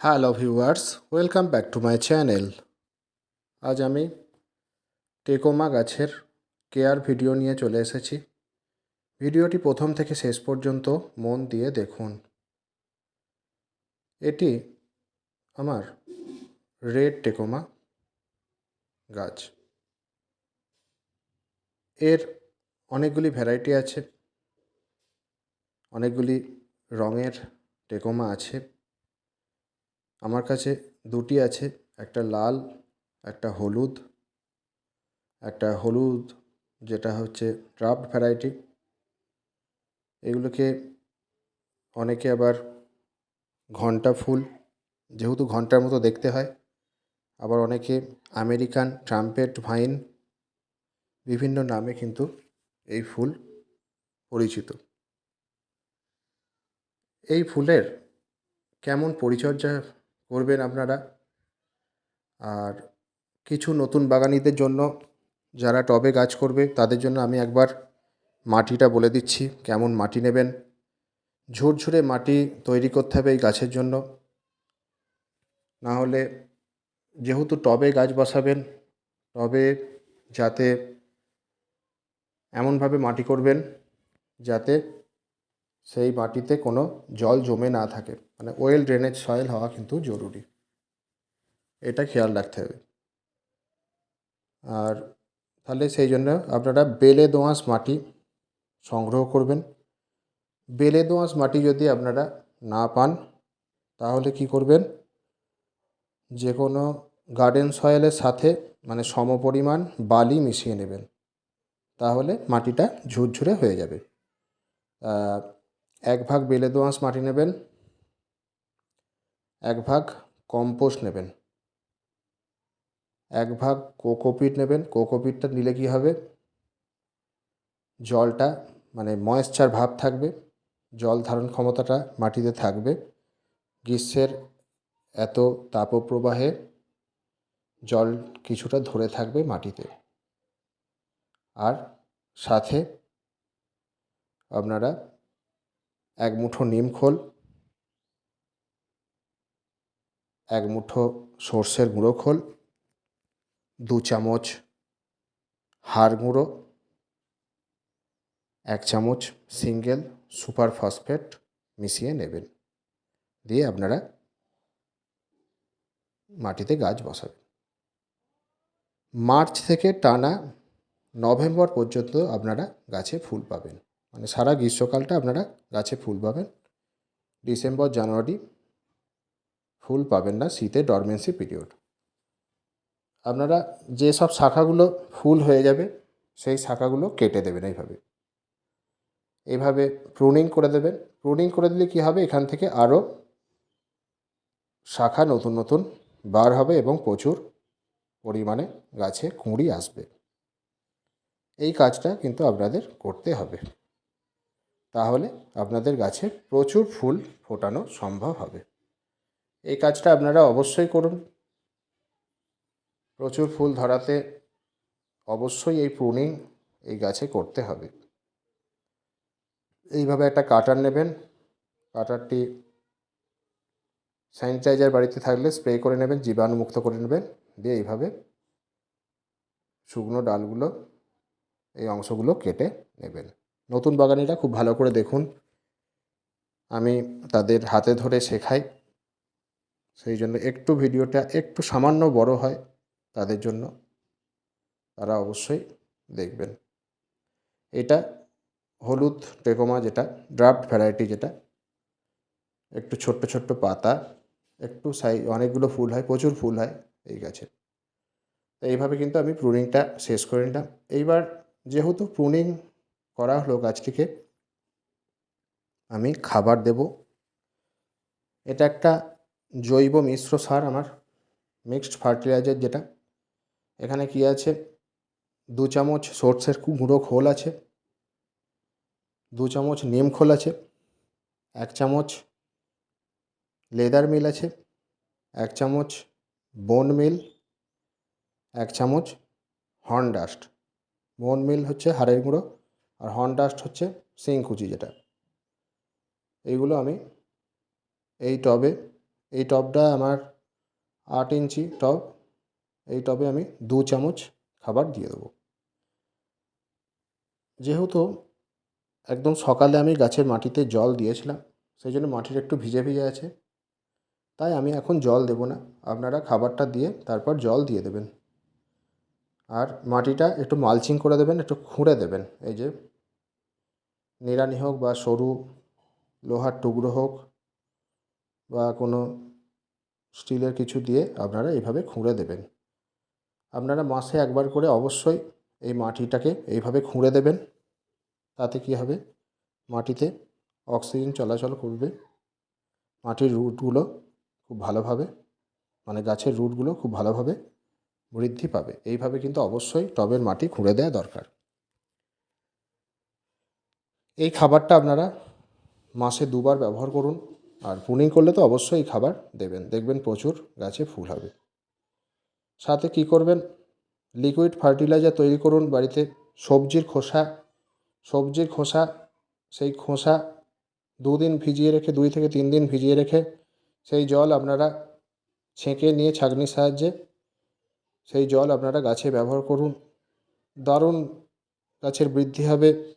Hello viewers, welcome back to my channel. আজ আমি tecoma গাছের কেয়ার ভিডিও নিয়ে চলে এসেছি। ভিডিওটি প্রথম থেকে শেষ পর্যন্ত মন দিয়ে দেখুন। এটি আমার রেড টেকোমা গাছ। এর অনেকগুলি ভ্যারাইটি আছে, অনেকগুলি রঙের টেকোমা আছে। আমার কাছে দুটি আছে, একটা লাল, একটা হলুদ। একটা হলুদ যেটা হচ্ছে ড্রাফট ভ্যারাইটি এগুলোকে অনেকে আবার ঘণ্টা ফুল, যেহেতু ঘণ্টার মতো দেখতে হয়। আবার অনেকে আমেরিকান ট্রাম্পেট ভাইন বিভিন্ন নামে কিন্তু এই ফুল পরিচিত। এই ফুলের কেমন পরিচর্যা করবেন আপনারা। আর কিছু নতুন বাগানিদের জন্য যারা টবে গাছ করবে, তাদের জন্য আমি একবার মাটিটা বলে দিচ্ছি, কেমন মাটি নেবেন। ঝুরঝুরে মাটি তৈরি করতে হবে এই গাছের জন্য। না হলে যেহেতু টবে গাছ বসাবেন, টবে যাতে এমনভাবে মাটি করবেন, যাতে সেই মাটিতে কোনো জল জমে না থাকে। মানে ওয়েল ড্রেনেজ সয়েল হওয়া কিন্তু জরুরি। এটা খেয়াল রাখতে হবে। আর তাহলে সেই জন্য আপনারা বেলে দোআঁশ মাটি সংগ্রহ করবেন। বেলে দোআঁশ মাটি যদি আপনারা না পান, তাহলে কি করবেন? যে কোনো গার্ডেন সয়েলের সাথে মানে সমপরিমাণ বালি মিশিয়ে নেবেন। তাহলে মাটিটা ঝুরঝুরে হয়ে যাবে। এক ভাগ বেলে দোআঁশ মাটি নেবেন এক ভাগ কম্পোস্ট নেবেন। এক ভাগ কোকোপিট নেবেন। কোকোপিটটা নিলে কী হবে? জলটা মানে ময়েশ্চার ভাব থাকবে। জল ধারণ ক্ষমতাটা মাটিতে থাকবে। গ্রীষ্মের এত তাপপ্রবাহে জল কিছুটা ধরে থাকবে মাটিতে। আর সাথে আপনারা এক মুঠো নিম খোল এক মুঠো সর্ষের গুঁড়ো খোল, দু চামচ হাড় গুঁড়ো, এক চামচ সিঙ্গেল সুপার ফসফেট মিশিয়ে নেবেন। দিয়ে আপনারা মাটিতে গাছ বসাবেন। মার্চ থেকে টানা নভেম্বর পর্যন্ত আপনারা গাছে ফুল পাবেন। মানে সারা গ্রীষ্মকালটা আপনারা গাছে ফুল পাবেন। ডিসেম্বর, জানুয়ারি ফুল পাবেন না শীতে ডরমেন্সি পিরিয়ড আপনারা যেসব শাখাগুলো ফুল হয়ে যাবে, সেই শাখাগুলো কেটে দেবেন এইভাবে। এইভাবে প্রুনিং করে দেবেন। প্রুনিং করে দিলে কী হবে? এখান থেকে আরও শাখা নতুন নতুন বার হবে এবং প্রচুর পরিমাণে গাছে কুঁড়ি আসবে। এই কাজটা কিন্তু আপনাদের করতে হবে। তাহলে আপনাদের গাছে প্রচুর ফুল ফোটানো সম্ভব হবে। এই কাজটা আপনারা অবশ্যই করুন। প্রচুর ফুল ধরাতে অবশ্যই এই প্রুনিং এই গাছে করতে হবে। এইভাবে একটা কাটার নেবেন। কাটারটি স্যানিটাইজার বাড়িতে থাকলে স্প্রে করে নেবেন, জীবাণুমুক্ত করে নেবেন। দিয়ে এইভাবে শুকনো ডালগুলো, এই অংশগুলো কেটে নেবেন। নতুন বাগানিরা খুব ভালো করে দেখুন। আমি তাদের হাতে ধরে শেখাই। সেই জন্য একটু ভিডিওটা একটু সামান্য বড় হয় তাদের জন্য তারা অবশ্যই দেখবেন। এটা হলুদ টেকোমা যেটা ড্রাফট ভ্যারাইটি যেটা, একটু ছোট্ট ছোট্ট পাতা, একটু সাই, অনেকগুলো ফুল হয়, প্রচুর ফুল হয় এই গাছের তো এইভাবে কিন্তু আমি প্রুনিংটা শেষ করে নিলাম। এইবার যেহেতু প্রুনিং করা হলো গাছটিকে, আমি খাবার দেব। এটা একটা জৈব মিশ্র সার আমার মিক্সড ফার্টিলাইজার যেটা। এখানে কি আছে? দু চামচ সর্ষের গুঁড়ো খোল আছে। দু চামচ নিম খোল আছে। এক চামচ লেদার মিল আছে। এক চামচ বোন মিল এক চামচ হর্ন ডাস্ট বোন মিল হচ্ছে হাড়ের গুঁড়ো আর হর্ন ডাস্ট হচ্ছে শিংকুচি যেটা। এইগুলো আমি এই টবে এই টবটা আমার আট ইঞ্চি টব এই টবে আমি দু চামচ খাবার দিয়ে দেবো। যেহেতু একদম সকালে আমি গাছের মাটিতে জল দিয়েছিলাম, সেই জন্য মাটিটা একটু ভিজে ভিজে আছে, তাই আমি এখন জল দেবো না। আপনারা খাবারটা দিয়ে তারপর জল দিয়ে দেবেন। আর মাটিটা একটু মালচিং করে দেবেন, একটু খুঁড়ে দেবেন। এই যে নিড়ানি হোক বা সরু লোহার টুকরো হোক বা কোনো স্টিলের কিছু দিয়ে আপনারা এইভাবে খুঁড়ে দেবেন। আপনারা মাসে একবার করে অবশ্যই এই মাটিটাকে এইভাবে খুঁড়ে দেবেন। তাতে কী হবে? মাটিতে অক্সিজেন চলাচল করবে। মাটির রুটগুলো খুব ভালোভাবে মানে গাছের রুটগুলো খুব ভালোভাবে বৃদ্ধি পাবে। এইভাবে কিন্তু অবশ্যই টবের মাটি খুঁড়ে দেওয়া দরকার। এই খাবারটা আপনারা মাসে দুবার ব্যবহার করুন। আর পুনিং করলে তো অবশ্যই খাবার দেবেন। দেখবেন প্রচুর গাছে ফুল হবে। সাথে কী করবেন? লিকুইড ফার্টিলাইজার তৈরি করুন বাড়িতে। সবজির খোসা সবজির খোসা, সেই খোসা দুদিন ভিজিয়ে রেখে, দুই থেকে তিন দিন ভিজিয়ে রেখে, সেই জল আপনারা ছেঁকে নিয়ে ছাঁকনির সাহায্যে, সেই জল আপনারা গাছে ব্যবহার করুন। দারুণ গাছের বৃদ্ধি হবে।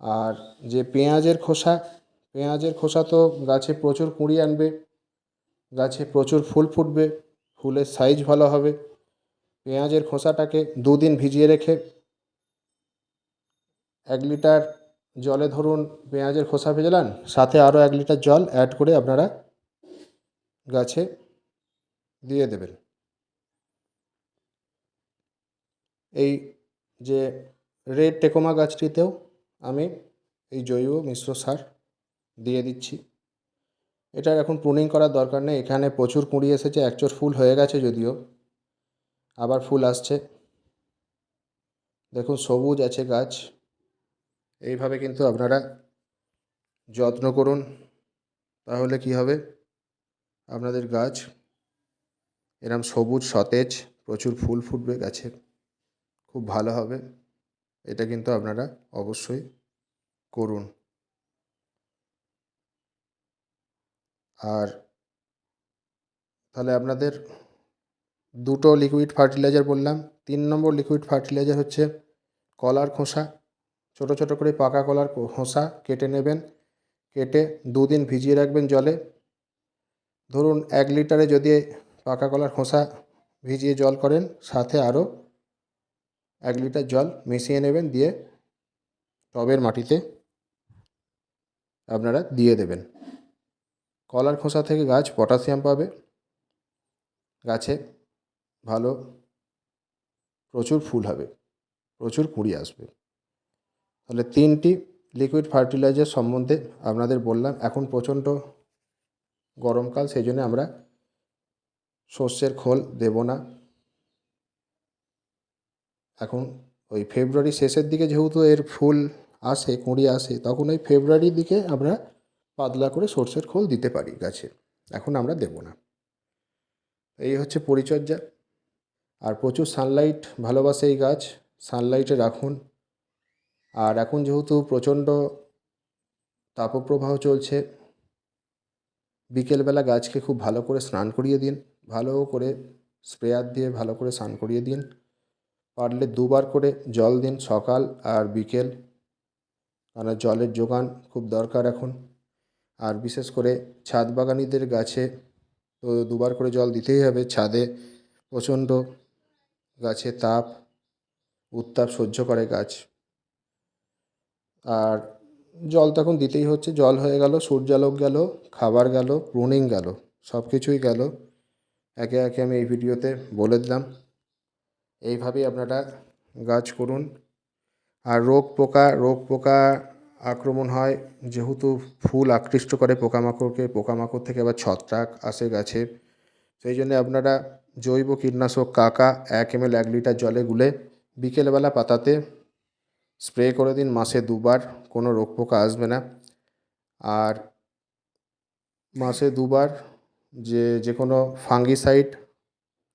আর যে পেঁয়াজের খোসা পেঁয়াজের খোসা তো গাছে প্রচুর কুঁড়ি আনবে, গাছে প্রচুর ফুল ফুটবে, ফুলের সাইজ ভালো হবে। পেঁয়াজের খোসাটাকে দুদিন ভিজিয়ে রেখে এক লিটার জলে ধরুন পেঁয়াজের খোসা ভেজালেন সাথে আরও এক লিটার জল অ্যাড করে আপনারা গাছে দিয়ে দেবেন। এই যে রেড টেকোমা গাছটিতেও আমি এই জৈব মিশ্র সার দিয়ে দিচ্ছি। এটার এখন প্রুনিং করার দরকার নেই। এখানে প্রচুর কুঁড়ি এসেছে একচোর ফুল হয়ে গেছে যদিও। আবার ফুল আসছে। দেখুন, সবুজ আছে গাছ। এইভাবে কিন্তু আপনারা যত্ন করুন। তাহলে কি হবে? আপনাদের গাছ এরম সবুজ, সতেজ, প্রচুর ফুল ফুটবে গাছে। খুব ভালো হবে। এটা কিন্তু আপনারা অবশ্যই করুন। আর তাহলে আপনাদের দুটো লিকুইড ফার্টিলাইজার বললাম। তিন নম্বর লিকুইড ফার্টিলাইজার হচ্ছে কলার খোসা। ছোটো ছোটো করে পাকা কলার খোসা কেটে নেবেন। কেটে দুদিন ভিজিয়ে রাখবেন জলে। ধরুন এক লিটারে যদি পাকা কলার খোসা ভিজিয়ে জল করেন, সাথে আরও এক লিটার জল মিশিয়ে নেবেন দিয়ে টবের মাটিতে আপনারা দিয়ে দেবেন। কলার খোসা থেকে গাছ পটাশিয়াম পাবে। গাছে ভালো প্রচুর ফুল হবে, প্রচুর কুঁড়ি আসবে। তাহলে তিনটি লিকুইড ফার্টিলাইজার সম্বন্ধে আপনাদের বললাম, এখন প্রচণ্ড গরমকাল সেই জন্য আমরা শস্যের খোল দেব না। এখন ওই ফেব্রুয়ারি শেষের দিকে যেহেতু এর ফুল আসে, কুঁড়ি আসে, তখন ওই ফেব্রুয়ারির দিকে আমরা পাতলা করে সর্ষের খোল দিতে পারি গাছে। এখন আমরা দেব না। এই হচ্ছে পরিচর্যা। আর প্রচুর সানলাইট ভালোবাসে এই গাছ। সানলাইটে রাখুন। আর এখন যেহেতু প্রচণ্ড তাপপ্রবাহ চলছে, বিকেলবেলা গাছকে খুব ভালো করে স্নান করিয়ে দিন। ভালো করে স্প্রেয়ার দিয়ে ভালো করে স্নান করিয়ে দিন। পারলে দুবার করে জল দিন সকাল আর বিকেল। কারণ জলের যোগান খুব দরকার এখন। আর বিশেষ করে ছাদ বাগানিদের গাছে তো দুবার করে জল দিতেই হবে। ছাদে প্রচণ্ড গাছে তাপ, উত্তাপ সহ্য করে গাছ। আর জল তখন দিতেই হচ্ছে। জল হয়ে গেল, সূর্যালোক গেল, খাবার গেল, প্রুনিং গেল, সব কিছুই গেল। একে একে আমি এই ভিডিওতে বলে দিলাম। এইভাবেই আপনারা গাছ করুন। আর রোগ পোকা রোগ পোকা আক্রমণ হয়, যেহেতু ফুল আকৃষ্ট করে পোকামাকড়কে, পোকামাকড় থেকে আবার ছত্রাক আসে গাছে। সেই জন্য আপনারা জৈব কীটনাশক কাকা এক এম এল এক লিটার জলে গুলে বিকেলবেলা পাতাতে স্প্রে করে দিন, মাসে দুবার, কোনো রোগ পোকা আসবে না। আর মাসে দুবার যে যে কোনো ফাঙ্গিসাইড,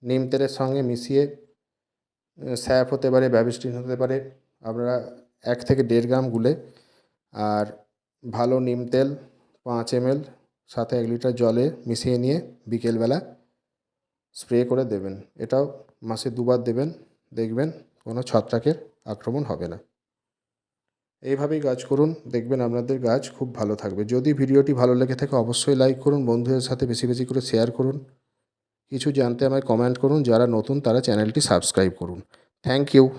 নিম তেলের সঙ্গে মিশিয়ে স্যাপ হতে পারে, ব্যাবিস্টিন হতে পারে, আপনারা এক থেকে দেড় গ্রাম গুলে আর ভালো নিম তেল পাঁচ এমএল সাথে এক লিটার জলে মিশিয়ে নিয়ে বিকেলবেলা স্প্রে করে দেবেন। এটাও মাসে দুবার দেবেন, দেখবেন কোনো ছত্রাকের আক্রমণ হবে না। এইভাবেই গাছ করুন, দেখবেন আপনাদের গাছ খুব ভালো থাকবে। যদি ভিডিওটি ভালো লেগে থাকে, অবশ্যই লাইক করুন, বন্ধুদের সাথে বেশি বেশি করে শেয়ার করুন। কিছু জানতে আমায় কমেন্ট করুন, যারা নতুন, তারা চ্যানেলটি সাবস্ক্রাইব করুন। Thank you.